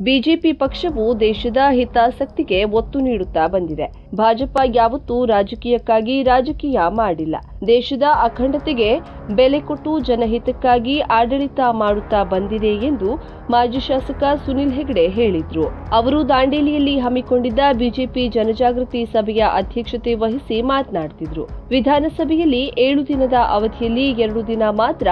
BJP ಪಕ್ಷವು ದೇಶದ ಹಿತಾಸಕ್ತಿಗೆ ಒತ್ತು ನೀಡುತ್ತಾ ಬಂದಿದೆ. ಭಾಜಪ ಯಾವತ್ತೂ ರಾಜಕೀಯಕ್ಕಾಗಿ ರಾಜಕೀಯ ಮಾಡಿಲ್ಲ. ದೇಶದ ಅಖಂಡತೆಗೆ ಬೆಲೆ ಕೊಟ್ಟು ಜನಹಿತಕ್ಕಾಗಿ ಆಡಳಿತ ಮಾಡುತ್ತಾ ಬಂದಿದೆ ಎಂದು ಮಾಜಿ ಶಾಸಕ ಸುನಿಲ್ ಹೆಗಡೆ ಹೇಳಿದ್ರು. ಅವರು ದಾಂಡೇಲಿಯಲ್ಲಿ ಹಮ್ಮಿಕೊಂಡಿದ್ದ ಬಿಜೆಪಿ ಜನಜಾಗೃತಿ ಸಭೆಯ ಅಧ್ಯಕ್ಷತೆ ವಹಿಸಿ ಮಾತನಾಡುತ್ತಿದ್ರು ವಿಧಾನಸಭೆಯಲ್ಲಿ ಏಳು ದಿನದ ಅವಧಿಯಲ್ಲಿ ಎರಡು ದಿನ ಮಾತ್ರ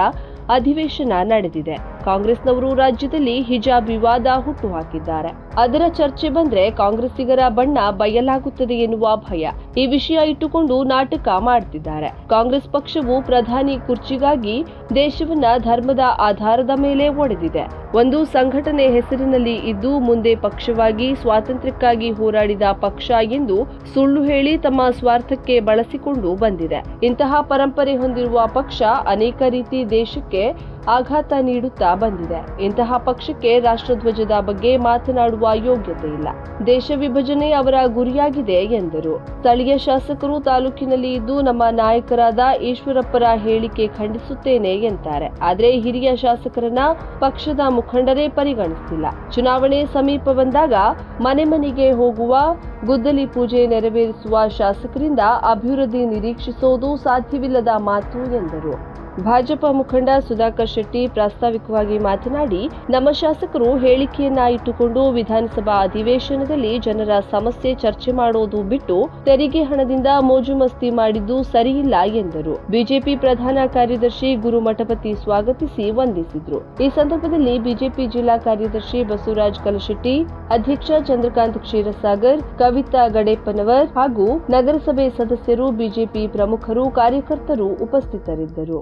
ಅಧಿವೇಶನ ನಡೆದಿದೆ. ಕಾಂಗ್ರೆಸ್ನವರು ರಾಜ್ಯದಲ್ಲಿ ಹಿಜಾಬ್ ವಿವಾದ ಹುಟ್ಟುಹಾಕಿದ್ದಾರೆ. ಅದರ ಚರ್ಚೆ ಬಂದ್ರೆ ಕಾಂಗ್ರೆಸ್ಸಿಗರ ಬಣ್ಣ ಬಯಲಾಗುತ್ತದೆ ಎನ್ನುವ ಭಯ ಈ ವಿಷಯ ಇಟ್ಟುಕೊಂಡು ನಾಟಕ ಮಾಡ್ತಿದ್ದಾರೆ. ಕಾಂಗ್ರೆಸ್ ಪಕ್ಷವು ಪ್ರಧಾನಿ ಕುರ್ಚಿಗಾಗಿ ದೇಶವನ್ನ ಧರ್ಮದ ಆಧಾರದ ಮೇಲೆ ಒಡೆದಿದೆ. ಒಂದು ಸಂಘಟನೆ ಹೆಸರಿನಲ್ಲಿ ಇದ್ದು ಮುಂದೆ ಪಕ್ಷವಾಗಿ ಸ್ವಾತಂತ್ರ್ಯಕ್ಕಾಗಿ ಹೋರಾಡಿದ ಪಕ್ಷ ಎಂದು ಸುಳ್ಳು ಹೇಳಿ ತಮ್ಮ ಸ್ವಾರ್ಥಕ್ಕೆ ಬಳಸಿಕೊಂಡು ಬಂದಿದೆ. ಇಂತಹ ಪರಂಪರೆ ಹೊಂದಿರುವ ಪಕ್ಷ ಅನೇಕ ರೀತಿ ದೇಶಕ್ಕೆ ಆಘಾತ ನೀಡುತ್ತಾ ಬಂದಿದೆ. ಇಂತಹ ಪಕ್ಷಕ್ಕೆ ರಾಷ್ಟ್ರಧ್ವಜದ ಬಗ್ಗೆ ಮಾತನಾಡುವ ಯೋಗ್ಯತೆ ಇಲ್ಲ. ದೇಶ ವಿಭಜನೆ ಅವರ ಗುರಿಯಾಗಿದೆ ಎಂದರು. ಸ್ಥಳೀಯ ಶಾಸಕರು ತಾಲೂಕಿನಲ್ಲಿ ಇದ್ದು ನಮ್ಮ ನಾಯಕರಾದ ಈಶ್ವರಪ್ಪರ ಹೇಳಿಕೆ ಖಂಡಿಸುತ್ತೇನೆ ಎಂತಾರೆ. ಆದರೆ ಹಿರಿಯ ಶಾಸಕರನ್ನ ಪಕ್ಷದ ಮುಖಂಡರೇ ಪರಿಗಣಿಸಿಲ್ಲ ಚುನಾವಣೆ ಸಮೀಪ ಬಂದಾಗ ಮನೆ ಮನೆಗೆ ಹೋಗುವ, ಗುದ್ದಲಿ ಪೂಜೆ ನೆರವೇರಿಸುವ ಶಾಸಕರಿಂದ ಅಭಿವೃದ್ಧಿ ನಿರೀಕ್ಷಿಸುವುದು ಸಾಧ್ಯವಿಲ್ಲದ ಮಾತು ಎಂದರು. ಭಾಜಪ ಮುಖಂಡ ಸುಧಾಕರ್ ಶೆಟ್ಟಿ ಪ್ರಾಸ್ತಾವಿಕವಾಗಿ ಮಾತನಾಡಿ, ನಮ್ಮ ಶಾಸಕರು ಹೇಳಿಕೆಯನ್ನ ಇಟ್ಟುಕೊಂಡು ವಿಧಾನಸಭಾ ಅಧಿವೇಶನದಲ್ಲಿ ಜನರ ಸಮಸ್ಯೆ ಚರ್ಚೆ ಮಾಡೋದು ಬಿಟ್ಟು ತೆರಿಗೆ ಹಣದಿಂದ ಮೋಜು ಮಸ್ತಿ ಮಾಡಿದ್ದು ಸರಿಯಿಲ್ಲ ಎಂದರು. ಬಿಜೆಪಿ ಪ್ರಧಾನ ಕಾರ್ಯದರ್ಶಿ ಗುರು ಮಠಪತಿ ಸ್ವಾಗತಿಸಿ ವಂದಿಸಿದ್ರು. ಈ ಸಂದರ್ಭದಲ್ಲಿ ಬಿಜೆಪಿ ಜಿಲ್ಲಾ ಕಾರ್ಯದರ್ಶಿ ಬಸವರಾಜ್ ಕಲಶೆಟ್ಟಿ, ಅಧ್ಯಕ್ಷ ಚಂದ್ರಕಾಂತ್ ಕ್ಷೀರಸಾಗರ್, ಕವಿತಾ ಗಡೇಪ್ಪನವರ್ ಹಾಗೂ ನಗರಸಭೆ ಸದಸ್ಯರು, ಬಿಜೆಪಿ ಪ್ರಮುಖರು, ಕಾರ್ಯಕರ್ತರು ಉಪಸ್ಥಿತರಿದ್ದರು.